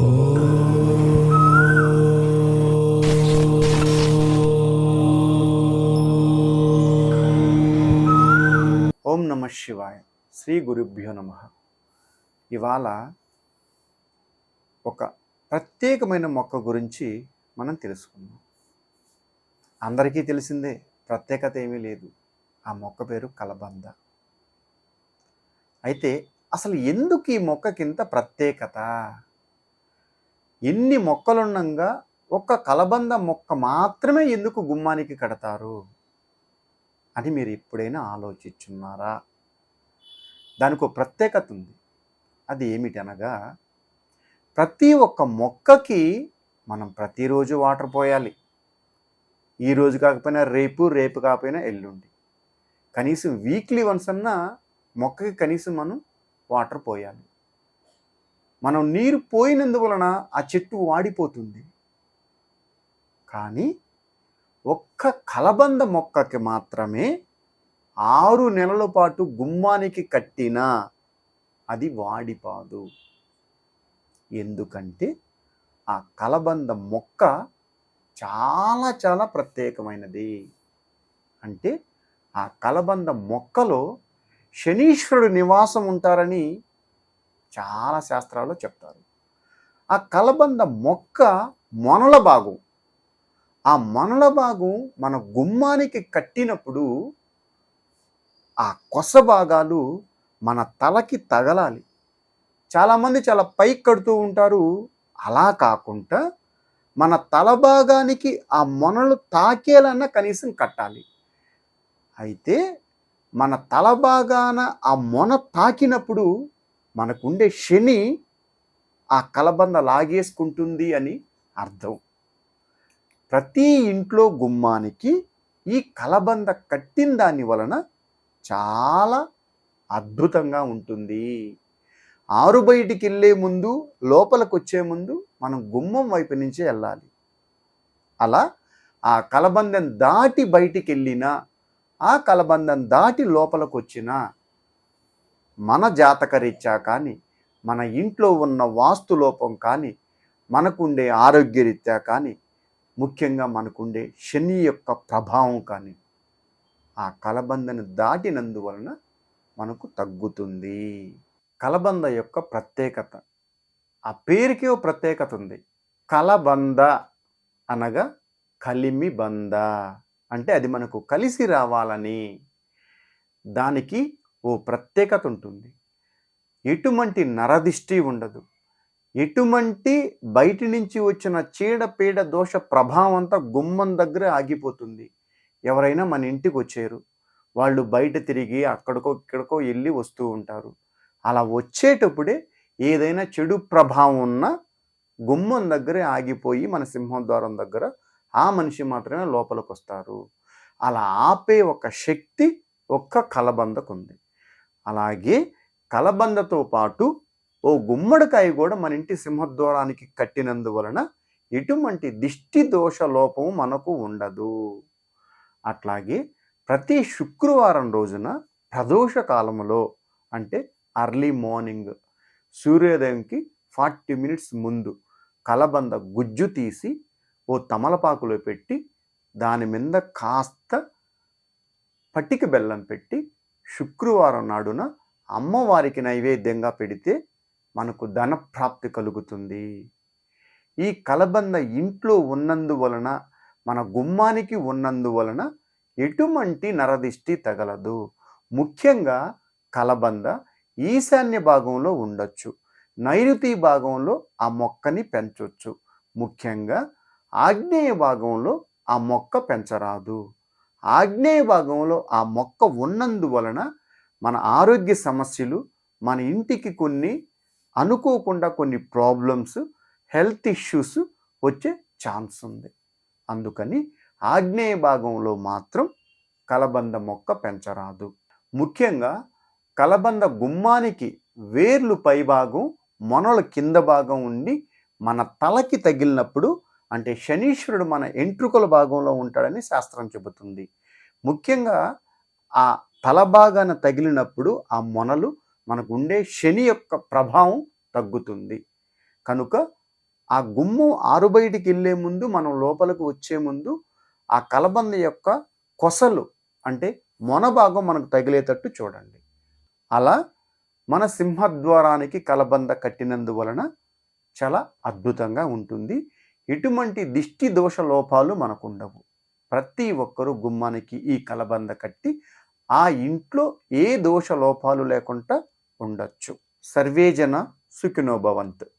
ఓం నమ శివాయ. శ్రీ గురుభ్యో నమ. ఇవాళ ఒక ప్రత్యేకమైన మొక్క గురించి మనం తెలుసుకుందాం. అందరికీ తెలిసిందే ప్రత్యేకత ఏమీ లేదు. ఆ మొక్క పేరు కలబంద. అయితే అసలు ఎందుకు ఈ మొక్కకింత ప్రత్యేకత? ఎన్ని మొక్కలుండగా ఒక్క కలబంద మొక్క మాత్రమే ఎందుకు గుమ్మానికి కడతారు? అని మీరు ఎప్పుడైనా ఆలోచించున్నారా దానికి ఒక ప్రత్యేకత ఉంది. అది ఏమిటనగా ప్రతి ఒక్క మొక్కకి మనం ప్రతిరోజు వాటర్ పోయాలి. ఈ రోజు కాకపోయినా రేపు రేపు కాకపోయినా ఎల్లుండి. కనీసం వీక్లీ వన్స్ అన్నా మొక్కకి కనీసం మనం వాటర్ పోయాలి. మనం నీరు పోయినందువలన ఆ చెట్టు వాడిపోతుంది. కానీ ఒక్క కలబంద మొక్కకి మాత్రమే ఆరు నెలల పాటు గుమ్మానికి కట్టినా అది వాడిపాదు. ఎందుకంటే ఆ కలబంద మొక్క చాలా చాలా ప్రత్యేకమైనది. అంటే ఆ కలబంద మొక్కలో శనీశ్వరుడు నివాసం ఉంటారని చాలా శాస్త్రాల్లో చెప్తారు. ఆ కలబంద మొక్క మొనల భాగం. ఆ మొనల భాగం మన గుమ్మానికి కట్టినప్పుడు ఆ కొస భాగాలు మన తలకి తగలాలి. చాలామంది చాలా పైకి కడుతూ ఉంటారు. అలా కాకుండా మన తల భాగానికి ఆ మొనలు తాకేలన్నా కనీసం కట్టాలి. అయితే మన తల భాగాన ఆ మొన తాకినప్పుడు మనకుండే శని ఆ కలబంద లాగేసుకుంటుంది అని అర్థం. ప్రతి ఇంట్లో గుమ్మానికి ఈ కలబంద కట్టిన దాని వలన చాలా అద్భుతంగా ఉంటుంది. ఆరు బయటికి వెళ్ళే ముందు లోపలికి వచ్చే ముందు మనం గుమ్మం వైపు నుంచే వెళ్ళాలి. అలా ఆ కలబందం దాటి బయటికి వెళ్ళినా ఆ కలబందం దాటి లోపలికి వచ్చినా మన జాతకరీత్యా కానీ మన ఇంట్లో ఉన్న వాస్తు లోపం కానీ మనకుండే ఆరోగ్యరీత్యా కానీ ముఖ్యంగా మనకుండే శని యొక్క ప్రభావం కానీ ఆ కలబందను దాటినందువలన మనకు తగ్గుతుంది. కలబంద యొక్క ప్రత్యేకత. ఆ పేరుకే ఓ ప్రత్యేకత ఉంది. కలబంద అనగా కలిమి బంద. అంటే అది మనకు కలిసి రావాలని. దానికి ఓ ప్రత్యేకత ఉంటుంది. ఎటువంటి నరదిష్టి ఉండదు. ఎటువంటి బయటి నుంచి వచ్చిన చీడపీడ దోష ప్రభావం అంతా గుమ్మం దగ్గర ఆగిపోతుంది. ఎవరైనా మన ఇంటికి వచ్చారు. వాళ్ళు బయట తిరిగి అక్కడికో ఇక్కడికో వెళ్ళి వస్తూ ఉంటారు. అలా వచ్చేటప్పుడే ఏదైనా చెడు ప్రభావం ఉన్న గుమ్మం దగ్గరే ఆగిపోయి మన సింహద్వారం దగ్గర ఆ మనిషి మాత్రమే లోపలికి వస్తారు అలా ఆపే ఒక శక్తి ఒక్క కలబందకు ఉంది అలాగే కలబందతో పాటు ఓ గుమ్మడికాయ కూడా మన ఇంటి సింహద్వారానికి కట్టినందువలన ఎటువంటి దిష్టి దోష లోపము మనకు ఉండదు. అట్లాగే ప్రతి శుక్రవారం రోజున ప్రదోష కాలంలో అంటే అర్లీ మార్నింగ్ సూర్యోదయంకి ఫార్టీ మినిట్స్ ముందు కలబంద గుజ్జు తీసి ఓ తమలపాకులో పెట్టి దాని మీద కాస్త పట్టిక బెల్లం పెట్టి శుక్రవారం నాడున అమ్మవారికి నైవేద్యంగా పెడితే మనకు ధన ప్రాప్తి కలుగుతుంది. ఈ కలబంద ఇంట్లో ఉన్నందువలన మన గుమ్మానికి ఉన్నందువలన ఎటువంటి నరదిష్టి తగలదు. ముఖ్యంగా కలబంద ఈశాన్య భాగంలో ఉండొచ్చు. నైరుతి భాగంలో ఆ మొక్కని పెంచవచ్చు ముఖ్యంగా ఆగ్నేయ భాగంలో ఆ మొక్క పెంచరాదు. ఆగ్నేయ భాగంలో ఆ మొక్క ఉన్నందువలన మన ఆరోగ్య సమస్యలు మన ఇంటికి కొన్ని అనుకోకుండా కొన్ని ప్రాబ్లమ్స్ హెల్త్ ఇష్యూస్ వచ్చే ఛాన్స్ ఉంది. అందుకని ఆగ్నేయ భాగంలో మాత్రం కలబంద మొక్క పెంచరాదు. ముఖ్యంగా కలబంద గుమ్మానికి వేర్లు పైభాగం మొనల కింద భాగం ఉండి మన తలకి తగిలినప్పుడు అంటే శనీశ్వరుడు మన ఎంట్రుకల భాగంలో ఉంటాడని శాస్త్రం చెబుతుంది. ముఖ్యంగా ఆ తల భాగాన తగిలినప్పుడు ఆ మొనలు మనకు ఉండే శని యొక్క ప్రభావం తగ్గుతుంది. కనుక ఆ గుమ్మం ఆరు బయటికి వెళ్ళే ముందు మనం లోపలికి వచ్చే ముందు ఆ కలబంద యొక్క కొసలు అంటే మొన భాగం మనకు తగిలేటట్టు చూడండి. అలా మన సింహద్వారానికి కలబంద కట్టినందువలన చాలా అద్భుతంగా ఉంటుంది. ఎటువంటి దిష్టి దోష లోపాలు మనకు ఉండవు ప్రతి ఒక్కరూ గుమ్మానికి ఈ కలబంద కట్టి ఆ ఇంట్లో ఏ దోష లోపాలు లేకుండా ఉండొచ్చు. సర్వేజన సుఖినోభవంత్